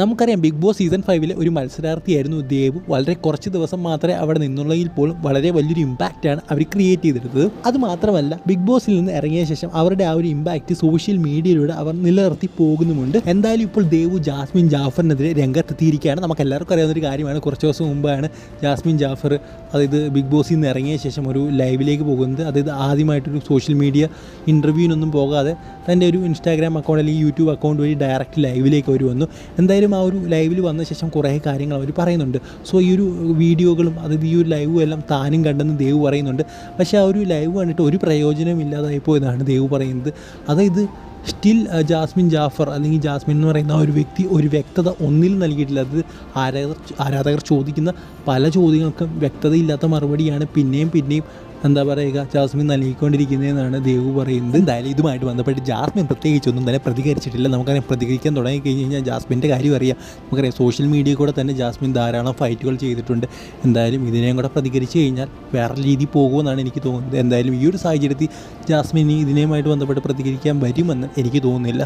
നമുക്കറിയാം big boss season ഫൈവിലെ ഒരു മത്സരാർത്ഥിയായിരുന്നു ദേവ്. വളരെ കുറച്ച് ദിവസം മാത്രമേ അവിടെ നിന്നുള്ളതിൽ പോലും വളരെ വലിയൊരു ഇമ്പാക്റ്റാണ് അവർ ക്രിയേറ്റ് ചെയ്തെടുത്തത് അത് മാത്രമല്ല ബിഗ് ബോസിൽ നിന്ന് ഇറങ്ങിയ ശേഷം അവരുടെ ആ ഒരു ഇമ്പാക്റ്റ് സോഷ്യൽ മീഡിയയിലൂടെ അവർ നിലനിർത്തി പോകുന്നുമുണ്ട്. എന്തായാലും ഇപ്പോൾ ദേവ് ജാസ്മിൻ ജാഫറിനെതിരെ രംഗത്തെത്തിയിരിക്കുകയാണ്. നമുക്ക് എല്ലാവർക്കും അറിയാവുന്ന ഒരു കാര്യമാണ് കുറച്ച് ദിവസം മുമ്പാണ് ജാസ്മിൻ ജാഫർ അതായത് ബിഗ് ബോസിൽ നിന്ന് ഇറങ്ങിയ ശേഷം ഒരു ലൈവിലേക്ക് പോകുന്നത്. അതായത് ആദ്യമായിട്ടൊരു സോഷ്യൽ മീഡിയ ഇന്റർവ്യൂവിനൊന്നും പോകാതെ തന്റെ ഒരു ഇൻസ്റ്റാഗ്രാം അക്കൗണ്ട് അല്ലെങ്കിൽ യൂട്യൂബ് അക്കൗണ്ട് വഴി ഡയറക്റ്റ് ലൈവിലേക്ക് അവർ വന്നു. എന്തായാലും ആ ഒരു ലൈവിൽ വന്ന ശേഷം കുറേ കാര്യങ്ങൾ അവർ പറയുന്നുണ്ട്. സോ ഈ ഒരു വീഡിയോകളും അതായത് ഈ ഒരു ലൈവും എല്ലാം താനും കണ്ടെന്ന് ദേവ് പറയുന്നുണ്ട്. പക്ഷേ ആ ഒരു ലൈവ് കണ്ടിട്ട് ഒരു പ്രയോജനം ഇല്ലാതായിപ്പോൾ എന്നാണ് ദേവ് പറയുന്നത്. അതായത് സ്റ്റിൽ ജാസ്മിൻ ജാഫർ അല്ലെങ്കിൽ ജാസ്മിൻ എന്ന് പറയുന്ന ഒരു വ്യക്തി ഒരു വ്യക്തത ഒന്നിൽ നൽകിയിട്ടില്ല. അത് ആരാധകർ ആരാധകർ ചോദിക്കുന്ന പല ചോദ്യങ്ങൾക്കും വ്യക്തതയില്ലാത്ത മറുപടിയാണ്. പിന്നെയും പിന്നെയും എന്താ പറയുക ജാസ്മിൻ നൽകിക്കൊണ്ടിരിക്കുന്നതെന്നാണ് ദേവു പറയുന്നത്. എന്തായാലും ഇതുമായിട്ട് ബന്ധപ്പെട്ട് ജാസ്മിൻ പ്രത്യേകിച്ചൊന്നും തന്നെ പ്രതികരിച്ചിട്ടില്ല. നമുക്കറിയാം പ്രതികരിക്കാൻ തുടങ്ങി കഴിഞ്ഞ് കഴിഞ്ഞാൽ ജാസ്മിന്റെ കാര്യം അറിയാം. നമുക്കറിയാം സോഷ്യൽ മീഡിയ കൂടെ തന്നെ ജാസ്മിൻ ധാരാളം ഫൈറ്റുകൾ ചെയ്തിട്ടുണ്ട്. എന്തായാലും ഇതിനെയും കൂടെ പ്രതികരിച്ച് കഴിഞ്ഞാൽ വേറെ രീതി പോകുമെന്നാണ് എനിക്ക് തോന്നുന്നത്. എന്തായാലും ഈ ഒരു സാഹചര്യത്തിൽ ജാസ്മിൻ ഇതിനെയുമായിട്ട് ബന്ധപ്പെട്ട് പ്രതികരിക്കാൻ വരുമെന്ന് എനിക്ക് തോന്നുന്നില്ല.